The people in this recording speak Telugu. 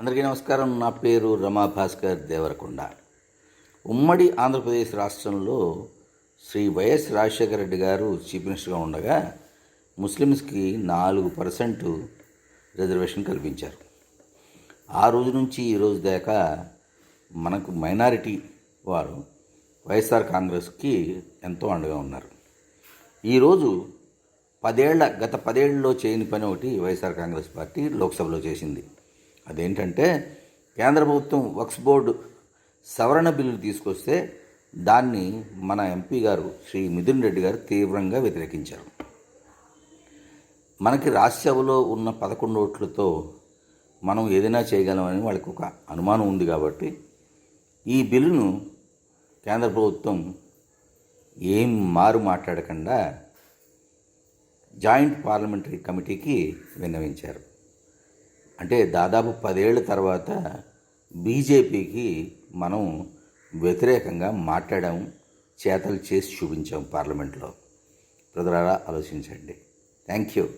అందరికీ నమస్కారం. నా పేరు రమా భాస్కర్ దేవరకొండ. ఉమ్మడి ఆంధ్రప్రదేశ్ రాష్ట్రంలో శ్రీ వైఎస్ రాజశేఖర రెడ్డి గారు చీఫ్ మినిస్టర్గా ఉండగా ముస్లిమ్స్కి నాలుగు పర్సెంట్ రిజర్వేషన్ కల్పించారు. ఆ రోజు నుంచి ఈ రోజు దాకా మనకు మైనారిటీ వారు వైఎస్ఆర్ కాంగ్రెస్కి ఎంతో అండగా ఉన్నారు. ఈరోజు పదేళ్ళ గత పదేళ్ళలో చేయని పని ఒకటి వైఎస్ఆర్ కాంగ్రెస్ పార్టీ లోక్సభలో చేసింది. అదేంటంటే కేంద్ర ప్రభుత్వం వక్స్ బోర్డు సవరణ బిల్లు తీసుకొస్తే దాన్ని మన ఎంపీ గారు శ్రీ మిథున్ రెడ్డి గారు తీవ్రంగా వ్యతిరేకించారు. మనకి రాజ్యసభలో ఉన్న పదకొండు ఓట్లతో మనం ఏదైనా చేయగలమని వాళ్ళకి ఒక అనుమానం ఉంది కాబట్టి ఈ బిల్లును కేంద్ర ప్రభుత్వం ఏం మారు మాట్లాడకుండా జాయింట్ పార్లమెంటరీ కమిటీకి విన్నవించారు. అంటే దాదాపు పదేళ్ళ తర్వాత బీజేపీకి మనం వ్యతిరేకంగా మాట్లాడాము చేతలు చేసి చూపించాం పార్లమెంట్లో. ప్రజలారా ఆలోచించండి. Thank you.